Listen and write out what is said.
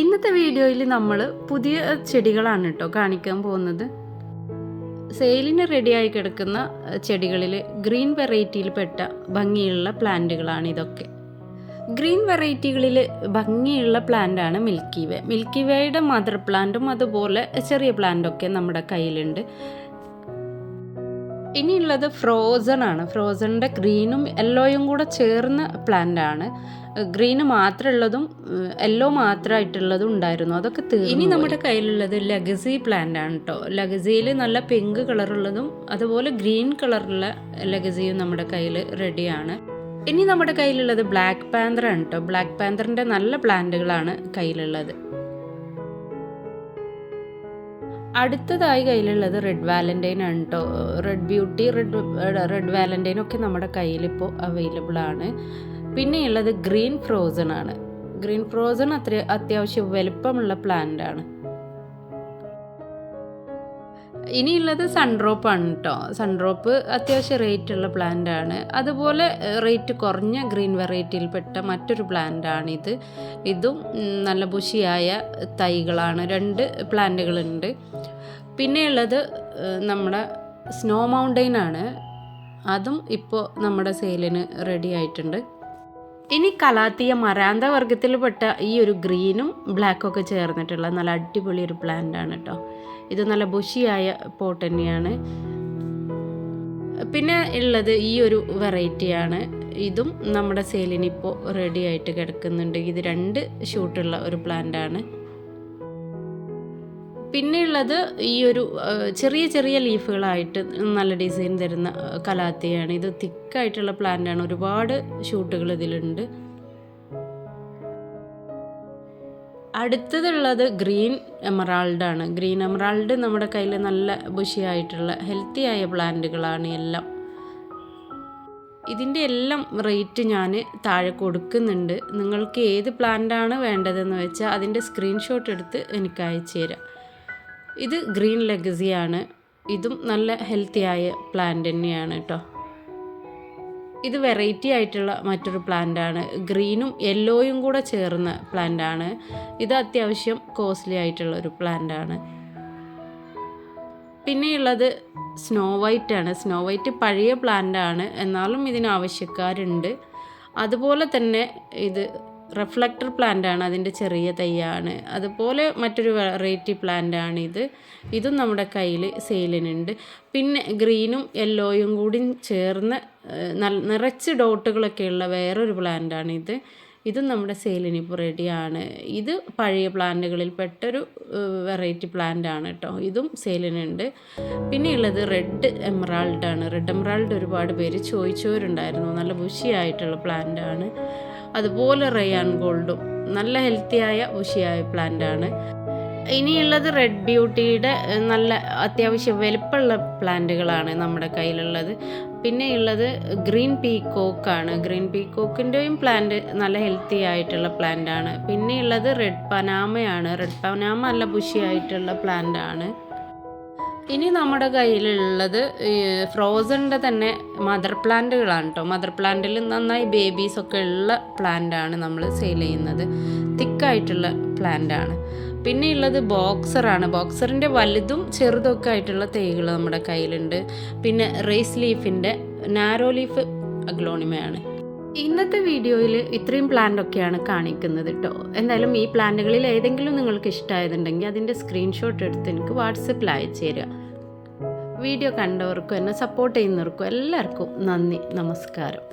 ഇന്നത്തെ വീഡിയോയിൽ നമ്മൾ പുതിയ ചെടികളാണ് കേട്ടോ കാണിക്കാൻ പോകുന്നത്. സെയിലിന് റെഡിയായി കിടക്കുന്ന ചെടികളിൽ ഗ്രീൻ വെറൈറ്റിയിൽപ്പെട്ട ഭംഗിയുള്ള പ്ലാന്റുകളാണ് ഇതൊക്കെ. ഗ്രീൻ വെറൈറ്റികളിൽ ഭംഗിയുള്ള പ്ലാന്റാണ് മിൽക്കി വേ. മിൽക്കി വേയുടെ മദർ പ്ലാന്റും അതുപോലെ ചെറിയ പ്ലാന്റൊക്കെ നമ്മുടെ കയ്യിലുണ്ട്. ഇനിയുള്ളത് ഫ്രോസൺ ആണ്. ഫ്രോസണിന്റെ ഗ്രീനും യെല്ലോയും കൂടെ ചേർന്ന പ്ലാന്റ് ആണ്. ഗ്രീന് മാത്രമുള്ളതും യെല്ലോ മാത്രമായിട്ടുള്ളതും ഉണ്ടായിരുന്നു. അതൊക്കെ തീർന്നു ഇനി നമ്മുടെ കയ്യിലുള്ളത് ലഗസി പ്ലാന്റ് ആണ് കേട്ടോ ലഗസിയിൽ നല്ല പിങ്ക് കളറുള്ളതും അതുപോലെ ഗ്രീൻ കളറുള്ള ലഗസിയും നമ്മുടെ കയ്യിൽ റെഡിയാണ് ഇനി നമ്മുടെ കയ്യിലുള്ളത് ബ്ലാക്ക് പാന്തർ ആണ് കേട്ടോ ബ്ലാക്ക് പാന്തറിന്റെ നല്ല പ്ലാന്റുകളാണ് കയ്യിലുള്ളത്. അടുത്തതായി കയ്യിലുള്ളത് റെഡ് വാലന്റൈൻ ആണ് കേട്ടോ red beauty red red valentine ഒക്കെ നമ്മുടെ കയ്യിലിപ്പോൾ അവൈലബിൾ ആണ്. പിന്നെയുള്ളത് ഗ്രീൻ ഫ്രോസൺ ആണ്. ഗ്രീൻ ഫ്രോസൺ അത്ര അത്യാവശ്യം വലുപ്പമുള്ള പ്ലാന്റ് ആണ്. ഇനിയുള്ളത് സൺഡ്രോപ്പ് ആണ് കേട്ടോ സൺഡ്രോപ്പ് അത്യാവശ്യം റേറ്റ് ഉള്ള പ്ലാന്റ് ആണ് അതുപോലെ റേറ്റ് കുറഞ്ഞ ഗ്രീൻ വെറൈറ്റിയിൽപ്പെട്ട മറ്റൊരു പ്ലാന്റ് ആണിത് ഇതും നല്ല ബുഷിയായ തൈകളാണ്. രണ്ട് പ്ലാന്റുകളുണ്ട്. പിന്നെയുള്ളത് നമ്മുടെ സ്നോ മൗണ്ടെയിൻ ആണ് അതും ഇപ്പോൾ നമ്മുടെ സെയിലിന് റെഡി ആയിട്ടുണ്ട്. ഇനി കലാത്തിയ മരാന്ത വർഗത്തിൽപ്പെട്ട ഈ ഒരു ഗ്രീനും ബ്ലാക്കും ഒക്കെ ചേർന്നിട്ടുള്ള നല്ല അടിപൊളി ഒരു പ്ലാന്റ് ആണ് കേട്ടോ ഇത് നല്ല ബുഷിയായ പോട്ട് തന്നെയാണ്. പിന്നെ ഉള്ളത് ഈ ഒരു വെറൈറ്റിയാണ് ഇതും നമ്മുടെ സെയിലിന് ഇപ്പോൾ റെഡി ആയിട്ട് കിടക്കുന്നുണ്ട്. ഇത് രണ്ട് ഷൂട്ടുള്ള ഒരു പ്ലാന്റ് ആണ്. പിന്നെയുള്ളത് ഈ ഒരു ചെറിയ ചെറിയ ലീഫുകളായിട്ട് നല്ല ഡിസൈൻ തരുന്ന കലാത്തിയാണ്. ഇത് തിക്കായിട്ടുള്ള പ്ലാന്റാണ്. ഒരുപാട് ഷൂട്ടുകൾ ഇതിലുണ്ട്. അടുത്തതുള്ളത് ഗ്രീൻ എമറാൾഡാണ്. ഗ്രീൻ എമറാൾഡ് നമ്മുടെ കയ്യിൽ നല്ല ബുഷിയായിട്ടുള്ള ഹെൽത്തി ആയ പ്ലാന്റുകളാണ് എല്ലാം. ഇതിന്റെ എല്ലാം റേറ്റ് ഞാൻ താഴെ കൊടുക്കുന്നുണ്ട്. നിങ്ങൾക്ക് ഏത് പ്ലാന്റാണ് വേണ്ടതെന്ന് വെച്ചാൽ അതിന്റെ സ്ക്രീൻഷോട്ട് എടുത്ത് എനിക്ക് അയച്ചു തരാം. ഇത് ഗ്രീൻ ലെഗസിയാണ് ഇതും നല്ല ഹെൽത്തി ആയ പ്ലാന്റ് തന്നെയാണ് കേട്ടോ ഇത് വെറൈറ്റി ആയിട്ടുള്ള മറ്റൊരു പ്ലാന്റ് ആണ്. ഗ്രീനും യെല്ലോയും കൂടെ ചേർന്ന പ്ലാന്റ് ആണ്. ഇത് അത്യാവശ്യം കോസ്റ്റ്ലി ആയിട്ടുള്ള ഒരു പ്ലാന്റ് ആണ്. പിന്നെയുള്ളത് സ്നോ വൈറ്റ് ആണ്. സ്നോ വൈറ്റ് പഴയ പ്ലാന്റ് ആണ്. എന്നാലും ഇതിന് ആവശ്യക്കാരുണ്ട്. അതുപോലെ തന്നെ ഇത് റിഫ്ലക്ടർ പ്ലാന്റ് ആണ് അതിന്റെ ചെറിയ തൈയാണ്. അതുപോലെ മറ്റൊരു വെറൈറ്റി പ്ലാന്റ് ആണ് ഇത്. ഇതും നമ്മുടെ കയ്യിൽ സെയിലിനുണ്ട് പിന്നെ ഗ്രീനും യെല്ലോയും കൂടി ചേർന്ന് നിറച്ച് ഡോട്ടുകളൊക്കെയുള്ള വേറൊരു പ്ലാന്റ് ആണ് ഇത്. ഇതും നമ്മുടെ സെയിലിന് ഇപ്പോൾ റെഡിയാണ് ഇത് പഴയ പ്ലാന്റുകളിൽ പെട്ടൊരു വെറൈറ്റി പ്ലാന്റ് ആണ് കേട്ടോ ഇതും സെയിലിനുണ്ട് പിന്നെ ഉള്ളത് റെഡ് എമറാൾഡ് ആണ്. റെഡ് എമറാൾഡ് ഒരുപാട് പേര് ചോദിച്ചവരുണ്ടായിരുന്നു. നല്ല ബുഷിയായിട്ടുള്ള പ്ലാന്റ് ആണ്. അതുപോലെ റയാൻ ഗോൾഡും നല്ല ഹെൽത്തിയായ ഉഷിയായ പ്ലാന്റ് ആണ്. ഇനിയുള്ളത് റെഡ് ബ്യൂട്ടിയുടെ നല്ല അത്യാവശ്യം വലുപ്പമുള്ള പ്ലാന്റുകളാണ് നമ്മുടെ കയ്യിലുള്ളത്. പിന്നെ ഉള്ളത് ഗ്രീൻ പീക്കോക്കാണ് ഗ്രീൻ പീക്കോക്കിന്റെയും പ്ലാന്റ് നല്ല ഹെൽത്തി ആയിട്ടുള്ള പ്ലാന്റ് ആണ്. പിന്നെ ഉള്ളത് റെഡ് പനാമയാണ് റെഡ് പനാമ നല്ല ബുഷിയായിട്ടുള്ള പ്ലാന്റ് ആണ്. ഇനി നമ്മുടെ കയ്യിലുള്ളത് ഫ്രോസണിന്റെ തന്നെ മദർ പ്ലാന്റുകളാണ് കേട്ടോ മദർ പ്ലാന്റിൽ നന്നായി ബേബീസ് ഒക്കെ ഉള്ള പ്ലാന്റാണ് നമ്മൾ സെയിൽ ചെയ്യുന്നത്. തിക്കായിട്ടുള്ള പ്ലാന്റാണ് പിന്നെ ഉള്ളത് ബോക്സറാണ് ബോക്സറിന്റെ വലുതും ചെറുതൊക്കെ ആയിട്ടുള്ള തൈകൾ നമ്മുടെ കയ്യിലുണ്ട്. പിന്നെ റേസ് ലീഫിന്റെ നാരോ ലീഫ് അഗ്ലോണിമയാണ് ഇന്നത്തെ വീഡിയോയിൽ ഇത്രയും പ്ലാന്റ് ഒക്കെയാണ് കാണിക്കുന്നത് കേട്ടോ എന്തായാലും ഈ പ്ലാന്റുകളിൽ ഏതെങ്കിലും നിങ്ങൾക്ക് ഇഷ്ടമായതുണ്ടെങ്കിൽ അതിന്റെ സ്ക്രീൻഷോട്ട് എടുത്ത് എനിക്ക് വാട്സപ്പിൽ അയച്ചു തരിക. വീഡിയോ കണ്ടവർക്കും എന്നെ സപ്പോർട്ട് ചെയ്യുന്നവർക്കും എല്ലാവർക്കും നന്ദി നമസ്കാരം.